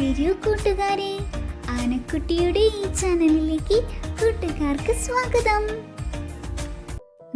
വരൂ കൂട്ടുകാരെ. ആനക്കുട്ടിയുടെ ഈ ചാനലിലേക്ക് കൂട്ടുകാർക്ക് സ്വാഗതം.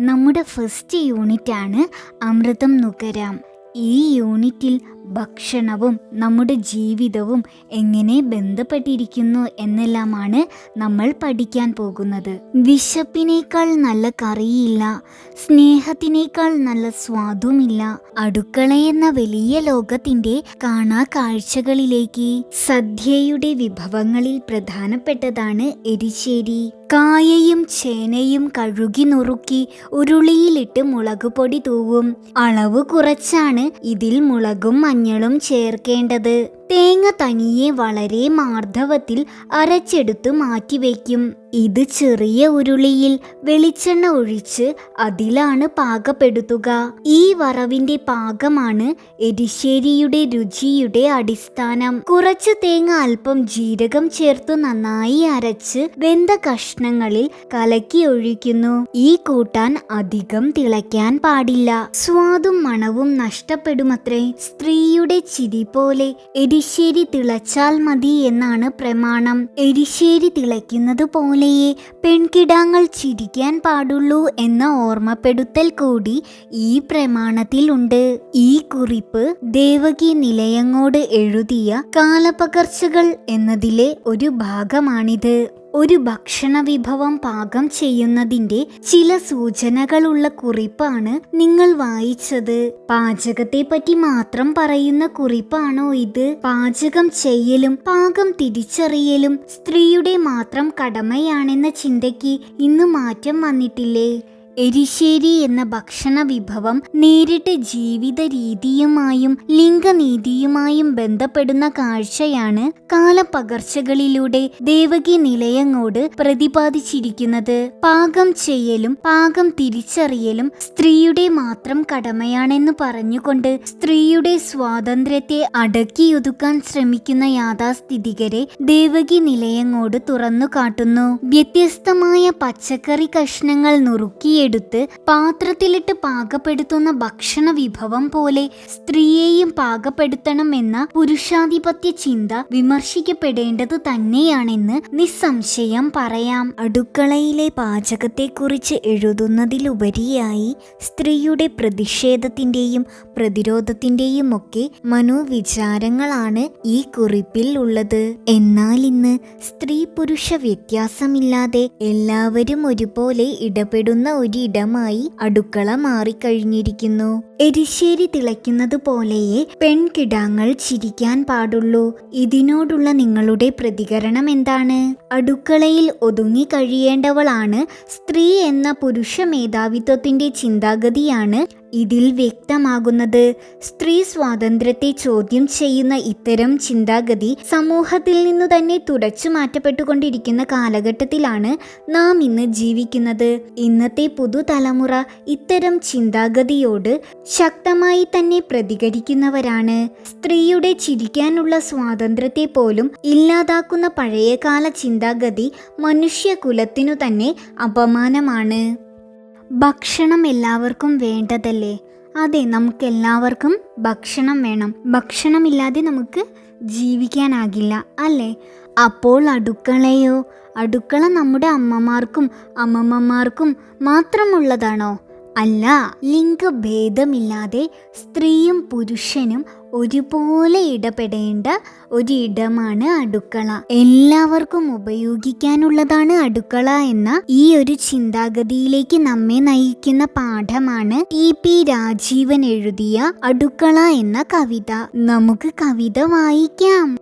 നമ്മുടെ ഫസ്റ്റ് യൂണിറ്റ് ആണ് അമൃതം നുകരാം. ഈ യൂണിറ്റിൽ ഭക്ഷണവും നമ്മുടെ ജീവിതവും എങ്ങനെ ബന്ധപ്പെട്ടിരിക്കുന്നു എന്നെല്ലാമാണ് നമ്മൾ പഠിക്കാൻ പോകുന്നത്. വിശപ്പിനേക്കാൾ നല്ല കറിയില്ല സ്നേഹത്തിനേക്കാൾ നല്ല സ്വാദുമില്ല അടുക്കളയെന്ന വലിയ ലോകത്തിന്റെ കാണാ കാഴ്ചകളിലേക്ക് സദ്യയുടെ വിഭവങ്ങളിൽ പ്രധാനപ്പെട്ടതാണ് എരിശ്ശേരി. കായയും ചേനയും കഴുകി നുറുക്കി ഉരുളിയിലിട്ട് മുളകുപൊടി തൂവും. അളവ് കുറച്ചാണ് ഇതിൽ മുളകും മഞ്ഞളും ചേർക്കേണ്ടത്. തേങ്ങ തനിയെ വളരെ മാർദ്ദവത്തിൽ അരച്ചെടുത്ത് മാറ്റിവെക്കും. ഇത് ചെറിയ ഉരുളിയിൽ വെളിച്ചെണ്ണ ഒഴിച്ച് അതിലാണ് പാകപ്പെടുത്തുക. ഈ വറവിന്റെ പാകമാണ് എരിശ്ശേരിയുടെ രുചിയുടെ അടിസ്ഥാനം. കുറച്ച് തേങ്ങ അല്പം ജീരകം ചേർത്ത് നന്നായി അരച്ച് വെന്ത കഷ്ണങ്ങളിൽ കലക്കി ഒഴിക്കുന്നു. ഈ കൂട്ടാൻ അധികം തിളയ്ക്കാൻ പാടില്ല. സ്വാദും മണവും നഷ്ടപ്പെടുമത്രേ. സ്ത്രീയുടെ ചിരി പോലെ എരിശ്ശേരി തിളച്ചാൽ മതി എന്നാണ് പ്രമാണം. എരിശ്ശേരി തിളയ്ക്കുന്നത് പോലെയേ പെൺകിടാങ്ങൾ ചിരിക്കാൻ പാടുള്ളൂ എന്ന ഓർമ്മപ്പെടുത്തൽ കൂടി ഈ പ്രമാണത്തിലുണ്ട്. ഈ കുറിപ്പ് ദേവകി നിലയങ്ങോട് എഴുതിയ കാലപകർച്ചകൾ എന്നതിലെ ഒരു ഭാഗമാണിത്. ഒരു ഭക്ഷണ വിഭവം പാകം ചെയ്യുന്നതിന്റെ ചില സൂചനകളുള്ള കുറിപ്പാണ് നിങ്ങൾ വായിച്ചത്. പാചകത്തെ പറ്റി മാത്രം പറയുന്ന കുറിപ്പാണോ ഇത്? പാചകം ചെയ്യലും പാകം തിരിച്ചറിയലും സ്ത്രീയുടെ മാത്രം കടമയാണെന്ന ചിന്തയ്ക്ക് ഇന്ന് മാറ്റം വന്നിട്ടില്ലേ? എരിശ്ശേരി എന്ന ഭക്ഷണ വിഭവം നേരിട്ട് ജീവിത രീതിയുമായും ലിംഗനീതിയുമായും ബന്ധപ്പെടുന്ന കാഴ്ചയാണ് കാലപകർച്ചകളിലൂടെ ദേവകി നിലയങ്ങോട് പ്രതിപാദിച്ചിരിക്കുന്നത്. പാകം ചെയ്യലും പാകം തിരിച്ചറിയലും സ്ത്രീയുടെ മാത്രം കടമയാണെന്ന് പറഞ്ഞുകൊണ്ട് സ്ത്രീയുടെ സ്വാതന്ത്ര്യത്തെ അടക്കിയൊതുക്കാൻ ശ്രമിക്കുന്ന യാഥാസ്ഥിതികരെ ദേവകി നിലയങ്ങോട് തുറന്നു കാട്ടുന്നു വ്യത്യസ്തമായ പച്ചക്കറി കഷ്ണങ്ങൾ നുറുക്കിയെടുത്ത് പാത്രത്തിലിട്ട് പാകപ്പെടുത്തുന്ന ഭക്ഷണ വിഭവം പോലെ സ്ത്രീയെയും പാകപ്പെടുത്തണം എന്ന പുരുഷാധിപത്യ ചിന്ത വിമർശിക്കപ്പെടേണ്ടത് തന്നെയാണെന്ന് നിസ്സംശയം പറയാം. അടുക്കളയിലെ പാചകത്തെക്കുറിച്ച് എഴുതുന്നതിലുപരിയായി സ്ത്രീയുടെ പ്രതിഷേധത്തിന്റെയും പ്രതിരോധത്തിന്റെയും ഒക്കെ മനോവിചാരങ്ങളാണ് ഈ കുറിപ്പിൽ ഉള്ളത്. എന്നാൽ ഇന്ന് സ്ത്രീ പുരുഷ വ്യത്യാസമില്ലാതെ എല്ലാവരും ഒരുപോലെ ഇടപെടുന്ന ഒരിടമായി അടുക്കള മാറിക്കഴിഞ്ഞിരിക്കുന്നു. എരിശ്ശേരി തിളയ്ക്കുന്നത് പോലെയേ പെൺകിടാങ്ങൾ ചിരിക്കാൻ പാടുള്ളൂ. ഇതിനോടുള്ള നിങ്ങളുടെ പ്രതികരണം എന്താണ്? അടുക്കളയിൽ ഒതുങ്ങി കഴിയേണ്ടവളാണ് സ്ത്രീ എന്ന പുരുഷ മേധാവിത്വത്തിന്റെ ചിന്താഗതിയാണ് ഇതിൽ വ്യക്തമാകുന്നത്. സ്ത്രീ സ്വാതന്ത്ര്യത്തെ ചോദ്യം ചെയ്യുന്ന ഇത്തരം ചിന്താഗതി സമൂഹത്തിൽ നിന്നു തന്നെ തുടച്ചു മാറ്റപ്പെട്ടുകൊണ്ടിരിക്കുന്ന കാലഘട്ടത്തിലാണ് നാം ഇന്ന് ജീവിക്കുന്നത്. ഇന്നത്തെ പുതുതലമുറ ഇത്തരം ചിന്താഗതിയോട് ശക്തമായി തന്നെ പ്രതികരിക്കുന്നവരാണ്. സ്ത്രീയുടെ ചിരിക്കാനുള്ള സ്വാതന്ത്ര്യത്തെ പോലും ഇല്ലാതാക്കുന്ന പഴയകാല ചിന്താഗതി മനുഷ്യകുലത്തിനു തന്നെ അപമാനമാണ്. ഭക്ഷണം എല്ലാവർക്കും വേണ്ടതല്ലേ? അതെ നമുക്ക് എല്ലാവർക്കും ഭക്ഷണം വേണം. ഭക്ഷണമില്ലാതെ നമുക്ക് ജീവിക്കാനാകില്ല അല്ലേ? അപ്പോൾ അടുക്കളയോ? അടുക്കള നമ്മുടെ അമ്മമാർക്കും അമ്മമ്മമാർക്കും മാത്രമുള്ളതാണോ? അല്ല ലിംഗഭേദമില്ലാതെ സ്ത്രീയും പുരുഷനും ഒരുപോലെ ഇടപെടേണ്ട ഒരിടമാണ് അടുക്കള. എല്ലാവർക്കും ഉപയോഗിക്കാനുള്ളതാണ് അടുക്കള എന്ന ഈ ഒരു ചിന്താഗതിയിലേക്ക് നമ്മെ നയിക്കുന്ന പാഠമാണ് ടി പി രാജീവൻ എഴുതിയ അടുക്കള എന്ന കവിത. നമുക്ക് കവിത വായിക്കാം.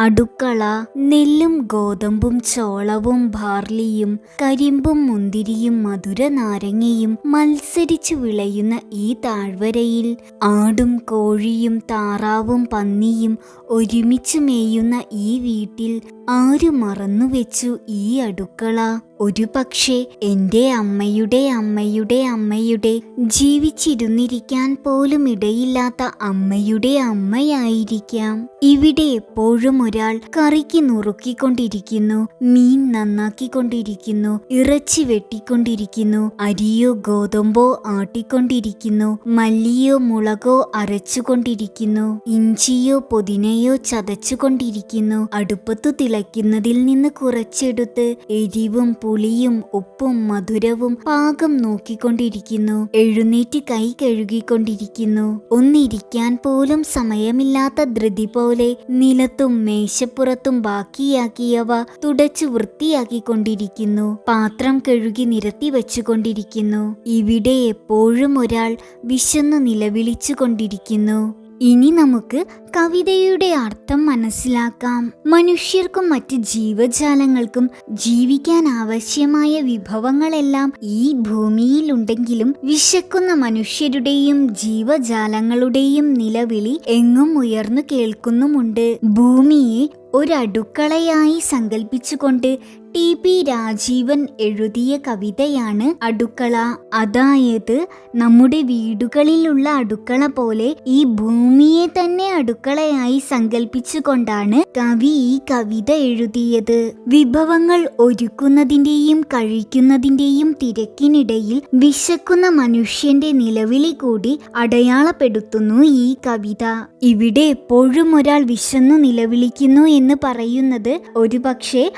അടുക്കള നെല്ലും ഗോതമ്പും ചോളവും ബാർലിയും കരിമ്പും മുന്തിരിയും മധുര നാരങ്ങയും മത്സരിച്ചു വിളയുന്ന ഈ താഴ്വരയിൽ ആടും കോഴിയും താറാവും പന്നിയും ഒരുമിച്ച് മേയുന്ന ഈ വീട്ടിൽ ആര് മറന്നുവെച്ചു ഈ അടുക്കള? ഒരു പക്ഷേ എന്റെ അമ്മയുടെ അമ്മയുടെ അമ്മയുടെ ജീവിച്ചിരുന്നിരിക്കാൻ പോലും ഇടയില്ലാത്ത അമ്മയുടെ അമ്മയായിരിക്കാം. ഇവിടെ എപ്പോഴും ഒരാൾ കറിക്ക് നുറുക്കിക്കൊണ്ടിരിക്കുന്നു മീൻ നന്നാക്കിക്കൊണ്ടിരിക്കുന്നു ഇറച്ചി വെട്ടിക്കൊണ്ടിരിക്കുന്നു അരിയോ ഗോതമ്പോ ആട്ടിക്കൊണ്ടിരിക്കുന്നു മല്ലിയോ മുളകോ അരച്ചുകൊണ്ടിരിക്കുന്നു ഇഞ്ചിയോ പുതിനയോ ചതച്ചുകൊണ്ടിരിക്കുന്നു അടുപ്പത്തു തിളയ്ക്കുന്നതിൽ നിന്ന് കുറച്ചെടുത്ത് എരിവും പുളിയും ഉപ്പും മധുരവും പാകം നോക്കിക്കൊണ്ടിരിക്കുന്നു. എഴുന്നേറ്റ് കൈ കഴുകിക്കൊണ്ടിരിക്കുന്നു. ഒന്നിരിക്കാൻ പോലും സമയമില്ലാത്ത ധൃതി പോലെ നിലത്തും മേശപ്പുറത്തും ബാക്കിയാക്കിയവ തുടച്ചു വൃത്തിയാക്കിക്കൊണ്ടിരിക്കുന്നു. പാത്രം കഴുകി നിരത്തി വെച്ചുകൊണ്ടിരിക്കുന്നു. ഇവിടെ എപ്പോഴും ഒരാൾ വിശന്നു നിലവിളിച്ചു കൊണ്ടിരിക്കുന്നു ഇനി നമുക്ക് കവിതയുടെ അർത്ഥം മനസ്സിലാക്കാം. മനുഷ്യർക്കും മറ്റ് ജീവജാലങ്ങൾക്കും ജീവിക്കാൻ ആവശ്യമായ വിഭവങ്ങളെല്ലാം ഈ ഭൂമിയിലുണ്ടെങ്കിലും വിശക്കുന്ന മനുഷ്യരുടെയും ജീവജാലങ്ങളുടെയും നിലവിളി എങ്ങും ഉയർന്നു കേൾക്കുന്നുമുണ്ട്. ഭൂമിയെ ഒരടുക്കളയായി സങ്കല്പിച്ചുകൊണ്ട് ടി പി രാജീവൻ എഴുതിയ കവിതയാണ് അടുക്കള. അതായത് നമ്മുടെ വീടുകളിലുള്ള അടുക്കള പോലെ ഈ ഭൂമിയെ തന്നെ അടുക്കളയായി സങ്കല്പിച്ചുകൊണ്ടാണ് കവി ഈ കവിത എഴുതിയത്. വിഭവങ്ങൾ ഒരുക്കുന്നതിന്റെയും കഴിക്കുന്നതിന്റെയും തിരക്കിനിടയിൽ വിശക്കുന്ന മനുഷ്യന്റെ നിലവിളി കൂടി അടയാളപ്പെടുത്തുന്നു ഈ കവിത. ഇവിടെ എപ്പോഴും ഒരാൾ വിശന്നു നിലവിളിക്കുന്നു എന്ന് പറയുന്നത് ഒരുപക്ഷെ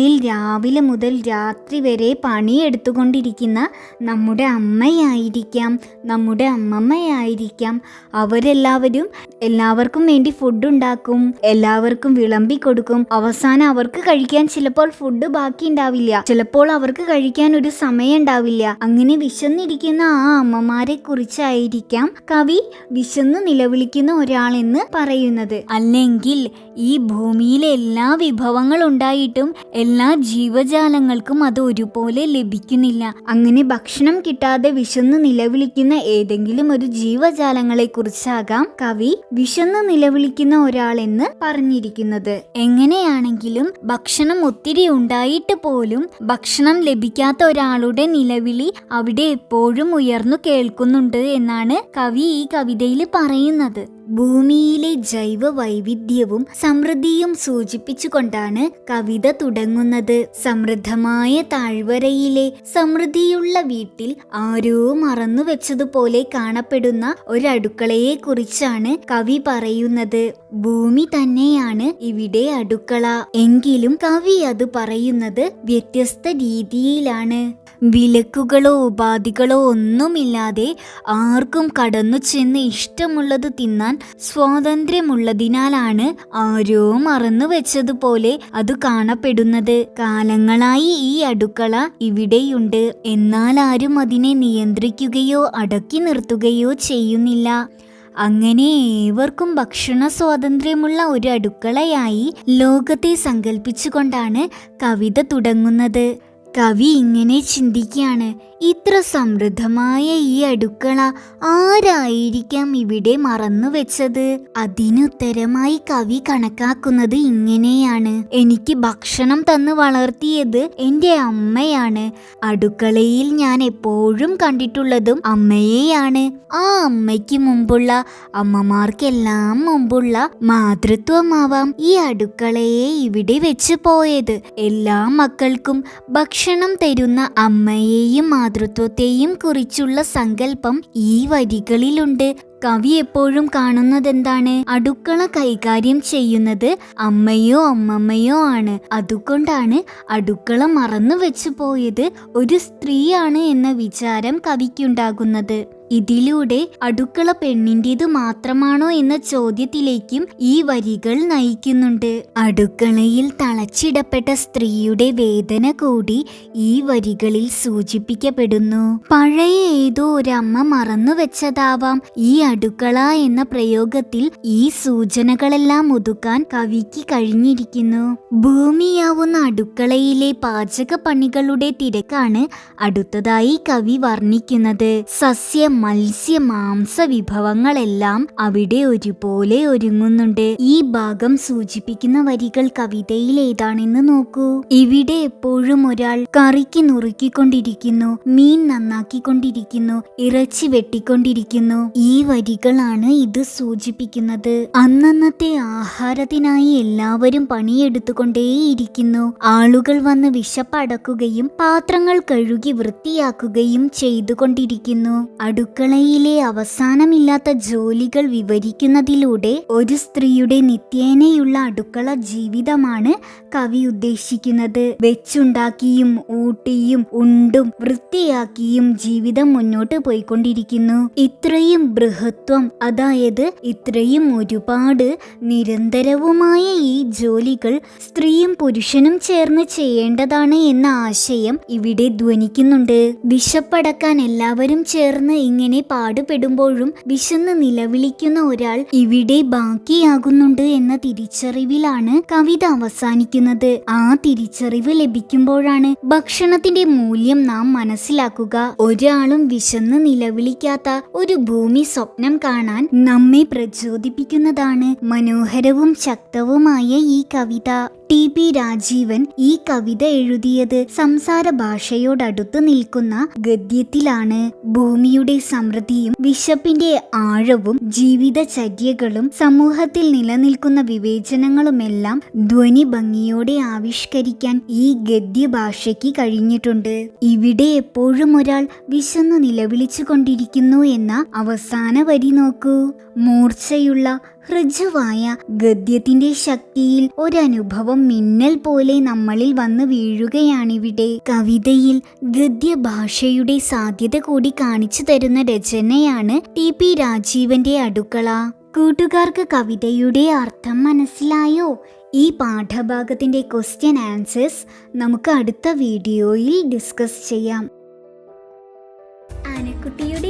അടുക്കളയിൽ രാവിലെ മുതൽ രാത്രി വരെ പണിയെടുത്തുകൊണ്ടിരിക്കുന്ന നമ്മുടെ അമ്മയായിരിക്കാം നമ്മുടെ അമ്മമ്മയായിരിക്കാം. അവരെല്ലാവരും എല്ലാവർക്കും വേണ്ടി ഫുഡ് ഉണ്ടാക്കും എല്ലാവർക്കും വിളമ്പി കൊടുക്കും. അവസാനം അവർക്ക് കഴിക്കാൻ ചിലപ്പോൾ ഫുഡ് ബാക്കി ഉണ്ടാവില്ല. ചിലപ്പോൾ അവർക്ക് കഴിക്കാൻ ഒരു സമയം ഉണ്ടാവില്ല. അങ്ങനെ വിശന്നിരിക്കുന്ന ആ അമ്മമാരെ കുറിച്ചായിരിക്കാം കവി വിശന്ന് നിലവിളിക്കുന്ന ഒരാളെന്ന് പറയുന്നത്. അല്ലെങ്കിൽ ഈ ഭൂമിയിലെ എല്ലാ വിഭവങ്ങൾ ഉണ്ടായിട്ടും എല്ലാ ജീവജാലങ്ങൾക്കും അത് ഒരുപോലെ ലഭിക്കുന്നില്ല. അങ്ങനെ ഭക്ഷണം കിട്ടാതെ വിശന്ന് നിലവിളിക്കുന്ന ഏതെങ്കിലും ഒരു ജീവജാലങ്ങളെ കുറിച്ചാകാം കവി വിശന്ന് നിലവിളിക്കുന്ന ഒരാളെന്ന് പറഞ്ഞിരിക്കുന്നത്. എങ്ങനെയാണെങ്കിലും ഭക്ഷണം ഒത്തിരി ഉണ്ടായിട്ട് പോലും ഭക്ഷണം ലഭിക്കാത്ത ഒരാളുടെ നിലവിളി അവിടെ എപ്പോഴും ഉയർന്നു കേൾക്കുന്നുണ്ട് എന്നാണ് കവി ഈ കവിതയിൽ പറയുന്നത്. ഭൂമിയിലെ ജൈവ വൈവിധ്യവും സമൃദ്ധിയും സൂചിപ്പിച്ചുകൊണ്ടാണ് കവിത തുടങ്ങുന്നത്. സമൃദ്ധമായ താഴ്വരയിലെ സമൃദ്ധിയുള്ള വീട്ടിൽ ആരോ മറന്നു വെച്ചതുപോലെ കാണപ്പെടുന്ന ഒരടുക്കളയെ കുറിച്ചാണ് കവി പറയുന്നത്. ഭൂമി തന്നെയാണ് ഇവിടെ അടുക്കള. എങ്കിലും കവി അത് പറയുന്നത് വ്യത്യസ്ത രീതിയിലാണ്. വിലക്കുകളോ ഉപാധികളോ ഒന്നുമില്ലാതെ ആർക്കും കടന്നു ചെന്ന് ഇഷ്ടമുള്ളത് തിന്നാൻ സ്വാതന്ത്ര്യമുള്ളതിനാലാണ് ആരോ മറന്നു വെച്ചതുപോലെ അത് കാണപ്പെടുന്നത്. കാലങ്ങളായി ഈ അടുക്കള ഇവിടെയുണ്ട്. എന്നാൽ ആരും അതിനെ നിയന്ത്രിക്കുകയോ അടക്കി നിർത്തുകയോ ചെയ്യുന്നില്ല. അങ്ങനെ ഏവർക്കും ഭക്ഷണ സ്വാതന്ത്ര്യമുള്ള ഒരു അടുക്കളയായി ലോകത്തെ സങ്കല്പിച്ചുകൊണ്ടാണ് കവിത തുടങ്ങുന്നത്. കവി ഇങ്ങനെ ചിന്തിക്കുകയാണ് ഇത്ര സമൃദ്ധമായ ഈ അടുക്കള ആരായിരിക്കാം ഇവിടെ മറന്നു വെച്ചത്? അതിനുത്തരമായി കവി കണക്കാക്കുന്നത് ഇങ്ങനെയാണ്. എനിക്ക് ഭക്ഷണം തന്ന് വളർത്തിയത് എന്റെ അമ്മയാണ്. അടുക്കളയിൽ ഞാൻ എപ്പോഴും കണ്ടിട്ടുള്ളതും അമ്മയെയാണ്. ആ അമ്മയ്ക്ക് മുമ്പുള്ള അമ്മമാർക്കെല്ലാം മുമ്പുള്ള മാതൃത്വമാവാം ഈ അടുക്കളയെ ഇവിടെ വെച്ച് പോയത്. എല്ലാ മക്കൾക്കും ഭക്ഷണം തരുന്ന അമ്മയെയും മാതൃത്വത്തെയും കുറിച്ചുള്ള സങ്കല്പം ഈ വരികളിലുണ്ട്. കവി എപ്പോഴും കാണുന്നത് എന്താണ് അടുക്കള കൈകാര്യം ചെയ്യുന്നത് അമ്മയോ അമ്മമ്മയോ ആണ്. അതുകൊണ്ടാണ് അടുക്കള മറന്നു വെച്ചു പോയത് ഒരു സ്ത്രീയാണ് എന്ന വിചാരം കവിക്കുണ്ടാകുന്നത്. ഇതിലൂടെ അടുക്കള പെണ്ണിന്റെത് മാത്രമാണോ എന്ന ചോദ്യത്തിലേക്കും ഈ വരികൾ നയിക്കുന്നുണ്ട്. അടുക്കളയിൽ തളച്ചിടപ്പെട്ട സ്ത്രീയുടെ വേദന കൂടി ഈ വരികളിൽ സൂചിപ്പിക്കപ്പെടുന്നു. പഴയ ഏതോ ഒരമ്മ മറന്നു വെച്ചതാവാം. ഈ അടുക്കള എന്ന പ്രയോഗത്തിൽ ഈ സൂചനകളെല്ലാം ഒതുക്കാൻ കവിക്ക് കഴിഞ്ഞിരിക്കുന്നു. ഭൂമിയാവുന്ന അടുക്കളയിലെ പാചക പണികളുടെ തിരക്കാണ് അടുത്തതായി കവി വർണിക്കുന്നത്. സസ്യ മത്സ്യ മാംസ വിഭവങ്ങളെല്ലാം അവിടെ ഒരുപോലെ ഒരുങ്ങുന്നുണ്ട്. ഈ ഭാഗം സൂചിപ്പിക്കുന്ന വരികൾ കവിതയിൽ ഏതാണെന്ന് നോക്കൂ. ഇവിടെ എപ്പോഴും ഒരാൾ കറിക്ക് നുറുക്കിക്കൊണ്ടിരിക്കുന്നു മീൻ നന്നാക്കിക്കൊണ്ടിരിക്കുന്നു ഇറച്ചി വെട്ടിക്കൊണ്ടിരിക്കുന്നു. ഈ വരികളാണ് ഇത് സൂചിപ്പിക്കുന്നത്. അന്നന്നത്തെ ആഹാരത്തിനായി എല്ലാവരും പണിയെടുത്തുകൊണ്ടേയിരിക്കുന്നു. ആളുകൾ വന്ന് വിശപ്പടക്കുകയും പാത്രങ്ങൾ കഴുകി വൃത്തിയാക്കുകയും ചെയ്തുകൊണ്ടിരിക്കുന്നു. അടുക്കളയിലെ അവസാനമില്ലാത്ത ജോലികൾ വിവരിക്കുന്നതിലൂടെ ഒരു സ്ത്രീയുടെ നിത്യേനയുള്ള അടുക്കള ജീവിതമാണ് കവി ഉദ്ദേശിക്കുന്നത്. വെച്ചുണ്ടാക്കിയും ഊട്ടിയും ഉണ്ടും വൃത്തിയാക്കിയും ജീവിതം മുന്നോട്ട് പോയിക്കൊണ്ടിരിക്കുന്നു. ഇത്രയും ബൃഹത്വം അതായത് ഇത്രയും ഒരുപാട് നിരന്തരവുമായ ഈ ജോലികൾ സ്ത്രീയും പുരുഷനും ചേർന്ന് ചെയ്യേണ്ടതാണ് എന്ന ആശയം ഇവിടെ ധ്വനിക്കുന്നുണ്ട്. വിശപ്പടക്കാൻ എല്ലാവരും ചേർന്ന് ഇങ്ങനെ പാടുപെടുമ്പോഴും വിശന്ന് നിലവിളിക്കുന്ന ഒരാൾ ഇവിടെ ബാക്കിയാകുന്നുണ്ട് എന്ന തിരിച്ചറിവിലാണ് കവിത അവസാനിക്കുന്നത്. ആ തിരിച്ചറിവ് ലഭിക്കുമ്പോഴാണ് ഭക്ഷണത്തിന്റെ മൂല്യം നാം മനസ്സിലാക്കുക. ഒരാളും വിശന്ന് നിലവിളിക്കാത്ത ഒരു ഭൂമി സ്വപ്നം കാണാൻ നമ്മെ പ്രചോദിപ്പിക്കുന്നതാണ് മനോഹരവും ശക്തവുമായ ഈ കവിത. ടി പി രാജീവൻ ഈ കവിത എഴുതിയത് സംസാര ഭാഷയോടടുത്ത് നിൽക്കുന്ന ഗദ്യത്തിലാണ്. ഭൂമിയുടെ സമൃദ്ധിയും വിശപ്പിന്റെ ആഴവും ജീവിതചര്യകളും സമൂഹത്തിൽ നിലനിൽക്കുന്ന വിവേചനങ്ങളുമെല്ലാം ധ്വനി ഭംഗിയോടെ ആവിഷ്കരിക്കാൻ ഈ ഗദ്യ ഭാഷയ്ക്ക് കഴിഞ്ഞിട്ടുണ്ട്. ഇവിടെ എപ്പോഴും ഒരാൾ വിശന്നു നിലവിളിച്ചു കൊണ്ടിരിക്കുന്നു എന്ന അവസാന വരി നോക്കൂ. മൂർച്ചയുള്ള ഹൃജുവായ ഗദ്യത്തിന്റെ ശക്തിയിൽ ഒരനുഭവം മിന്നൽ പോലെ നമ്മളിൽ വന്ന് വീഴുകയാണിവിടെ. കവിതയിൽ ഗദ്യഭാഷയുടെ സാധ്യത കൂടി കാണിച്ചു തരുന്ന രചനയാണ് ടി പി രാജീവന്റെ അടുക്കള. കൂട്ടുകാർക്ക് കവിതയുടെ അർത്ഥം മനസ്സിലായോ? ഈ പാഠഭാഗത്തിന്റെ ക്വസ്റ്റ്യൻ ആൻസേഴ്സ് നമുക്ക് അടുത്ത വീഡിയോയിൽ ഡിസ്കസ് ചെയ്യാം. ആനക്കുട്ടിയുടെ